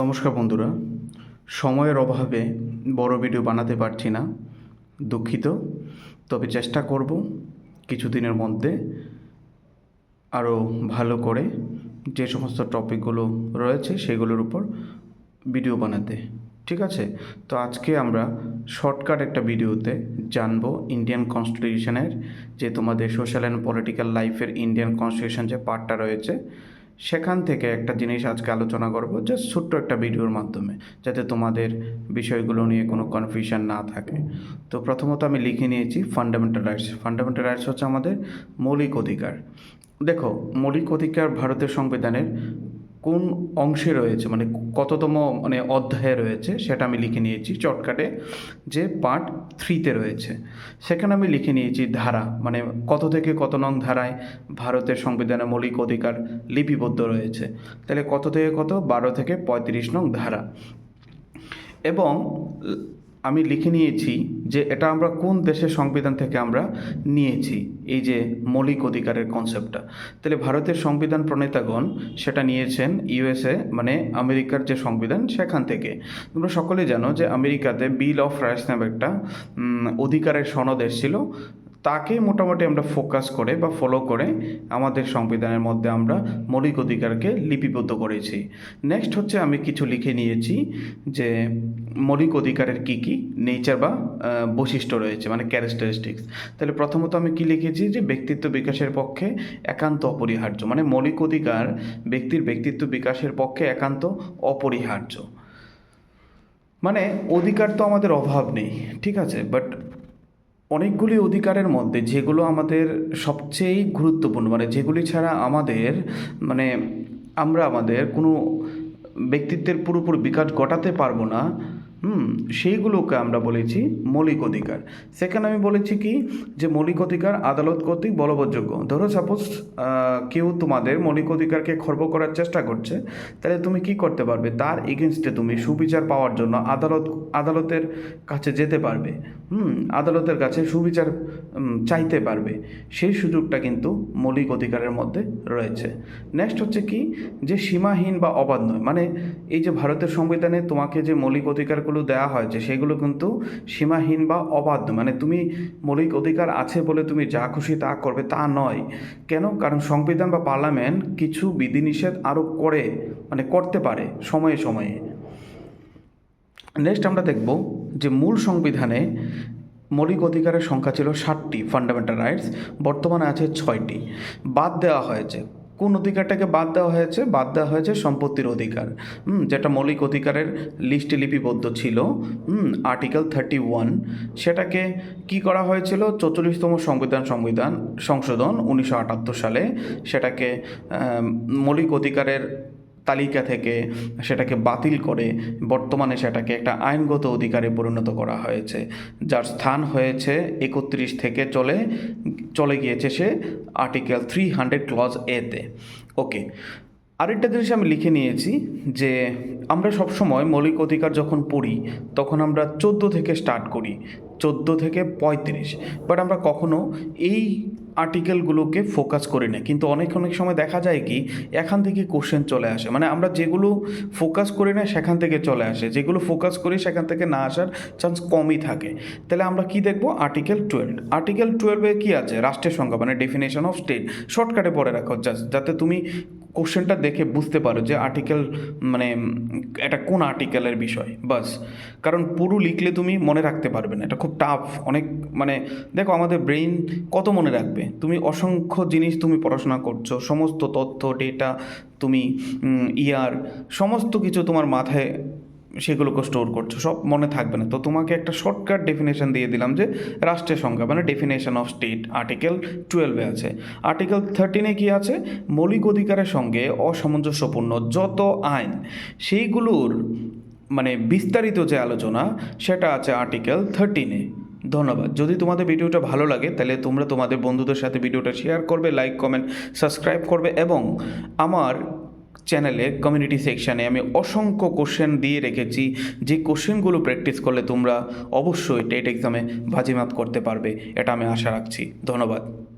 নমস্কার বন্ধুরা। সময়ের অভাবে বড় ভিডিও বানাতে পারছি না, দুঃখিত। তবে চেষ্টা করব কিছুদিনের মধ্যে আরও ভালো করে যে সমস্ত টপিকগুলো রয়েছে সেগুলোর উপর ভিডিও বানাতে। ঠিক আছে? তো আজকে আমরা শর্টকাট একটা ভিডিওতে জানব ইন্ডিয়ান কনস্টিটিউশনের যে তোমাদের সোশ্যাল অ্যান্ড পলিটিক্যাল লাইফের ইন্ডিয়ান কনস্টিটিউশন যে পার্টটা রয়েছে সেখান থেকে একটা জিনিস আজকে আলোচনা করব জাস্ট ছোট্ট একটা ভিডিওর মাধ্যমে, যাতে তোমাদের বিষয়গুলো নিয়ে কোনো কনফিউশন না থাকে। তো প্রথমত আমি লিখে নিয়েছি ফান্ডামেন্টাল রাইটস ফান্ডামেন্টাল রাইটস হচ্ছে আমাদের মৌলিক অধিকার। দেখো, মৌলিক অধিকার ভারতের সংবিধানের কোন অংশে রয়েছে মানে কততম মানে অধ্যায়ে রয়েছে, সেটা আমি লিখে নিয়েছি চটকাটে, যে পার্ট থ্রিতে রয়েছে। সেখানে আমি লিখে নিয়েছি ধারা মানে কত থেকে কত নং ধারায় ভারতের সংবিধানে মৌলিক অধিকার লিপিবদ্ধ রয়েছে। তাহলে কত থেকে কত? বারো থেকে পঁয়ত্রিশ নং ধারা। এবং আমি লিখে নিয়েছি যে এটা আমরা কোন দেশের সংবিধান থেকে আমরা নিয়েছি? এই যে মৌলিক অধিকারের কনসেপ্টটা তাহলে ভারতের সংবিধান প্রণেতাগণ সেটা নিয়েছেন ইউএসএ মানে আমেরিকার যে সংবিধান সেখান থেকে। তোমরা সকলে জানো যে আমেরিকাতে বিল অফ রাইটস নামে একটা অধিকারের সনদ এসেছিল। তাকে মোটামুটি আমরা ফোকাস করে বা ফলো করে আমাদের সংবিধানের মধ্যে আমরা মৌলিক অধিকারকে লিপিবদ্ধ করেছি। নেক্সট হচ্ছে আমি কিছু লিখে নিয়েছি যে মৌলিক অধিকারের কি কি নেচার বা বৈশিষ্ট্য রয়েছে মানে ক্যারেক্টারিস্টিক্স তাহলে প্রথমত আমি কি লিখেছি যে ব্যক্তিত্ব বিকাশের পক্ষে একান্ত অপরিহার্য মানে মৌলিক অধিকার ব্যক্তির ব্যক্তিত্ব বিকাশের পক্ষে একান্ত অপরিহার্য। মানে অধিকার তো আমাদের অভাব নেই, ঠিক আছে? বাট অনেকগুলি অধিকারের মধ্যে যেগুলো আমাদের সবচেয়ে গুরুত্বপূর্ণ মানে যেগুলি ছাড়া আমাদের মানে আমরা আমাদের কোনো ব্যক্তিত্বের পুরোপুরি বিকাশ ঘটাতে পারব না হুম, সেইগুলোকে আমরা বলেছি মৌলিক অধিকার। সেখানে আমি বলেছি কি? যে মৌলিক অধিকার আদালত কর্তৃক বলবৎযোগ্য। ধরো সাপোজ কেউ তোমাদের মৌলিক অধিকারকে খর্ব করার চেষ্টা করছে, তাহলে তুমি কি করতে পারবে? তার এগেনস্টে তুমি সুবিচার পাওয়ার জন্য আদালত, আদালতের কাছে যেতে পারবে। হুম, আদালতের কাছে সুবিচার চাইতে পারবে। সেই সুযোগটা কিন্তু মৌলিক অধিকারের মধ্যে রয়েছে। নেক্সট হচ্ছে কি? যে সীমাহীন বা অবাধ নয়। মানে এই যে ভারতের সংবিধানে তোমাকে যে মৌলিক অধিকারগুলো দেওয়া হয়েছে সেগুলো কিন্তু সীমাহীন বা অবাধ্য। মানে তুমি মৌলিক অধিকার আছে বলে তুমি যা খুশি তা করবে তা নয়। কেন? কারণ সংবিধান বা পার্লামেন্ট কিছু বিধিনিষেধ আরোপ করে মানে করতে পারে সময়ে সময়ে। নেক্সট আমরা দেখব যে মূল সংবিধানে মৌলিক অধিকারের সংখ্যা ছিল ষাটটি ফান্ডামেন্টাল রাইটস বর্তমানে আছে ছয়টি। বাদ দেওয়া হয়েছে। কোন অধিকারটাকে বাদ দেওয়া হয়েছে? বাদ দেওয়া হয়েছে সম্পত্তির অধিকার। হুম, যেটা মৌলিক অধিকারের লিস্টে লিপিবদ্ধ ছিল। Article thirty one. সেটাকে কি করা হয়েছিল? চৌচল্লিশতম সংবিধান সংবিধান সংশোধন উনিশশো আটাত্তর সালে। সেটাকে মৌলিক অধিকারের তালিকা থেকে সেটাকে বাতিল করে বর্তমানে সেটাকে একটা আইনগত অধিকারে পরিণত করা হয়েছে। যার স্থান হয়েছে একত্রিশ থেকে চলে চলে গিয়েছে সে আর্টিকেল থ্রি হান্ড্রেড ক্লজ এতে ওকে আরেকটা জিনিস আমি লিখে নিয়েছি যে আমরা সবসময় মৌলিক অধিকার যখন পড়ি, তখন আমরা চোদ্দ থেকে স্টার্ট করি, চোদ্দ থেকে পঁয়ত্রিশ। বাট আমরা কখনো এই আর্টিকেলগুলোকে ফোকাস করি নেয়। কিন্তু অনেক অনেক সময় দেখা যায় কি, এখান থেকে কোশ্চেন চলে আসে। মানে আমরা যেগুলো ফোকাস করি না সেখান থেকে চলে আসে। যেগুলো ফোকাস করি, সেখান থেকে না আসার চান্স কমই থাকে। তাহলে আমরা কি দেখব? আর্টিকেল টুয়েলভ আর্টিকেল টুয়েলভে কি আছে? রাষ্ট্রের সংখ্যা মানে ডেফিনেশন অফ স্টেট শর্টকাটে পড়ে রাখো। যাতে তুমি কোশ্চেনটা দেখে বুঝতে পারো যে আর্টিকেল মানে এটা কোন আর্টিকেলের বিষয়, বাস। কারণ পুরো লিখলে তুমি মনে রাখতে পারবে না, এটা খুব টাফ অনেক মানে দেখো আমাদের ব্রেইন কত মনে রাখবে? তুমি অসংখ্য জিনিস তুমি পড়াশোনা করছ, সমস্ত তথ্য ডেটা তুমি ইয়ার সমস্ত কিছু তোমার মাথায় সেগুলোকে স্টোর করছ, সব মনে থাকবে না। তো তোমাকে একটা শর্টকাট ডেফিনেশন দিয়ে দিলাম যে রাষ্ট্রের সংখ্যা মানে ডেফিনেশন অফ স্টেট আর্টিকেল টুয়েলভে আছে। আর্টিকেল থার্টিনে কি আছে? মৌলিক অধিকারের সঙ্গে অসামঞ্জস্যপূর্ণ যত আইন, সেইগুলোর মানে বিস্তারিত যে আলোচনা, সেটা আছে আর্টিকেল থার্টিনে ধন্যবাদ। যদি তোমাদের ভিডিওটা ভালো লাগে, তাহলে তোমরা তোমাদের বন্ধুদের সাথে ভিডিওটা শেয়ার করবে লাইক কমেন্ট সাবস্ক্রাইব করবে এবং আমার চ্যানেলে কমিউনিটি সেকশানে আমি অসংখ্য কোশ্চেন দিয়ে রেখেছি। যে কোশ্চেনগুলো প্র্যাকটিস করলে তোমরা অবশ্যই টেট এক্সামে বাজিমাত করতে পারবে, এটা আমি আশা রাখছি। ধন্যবাদ।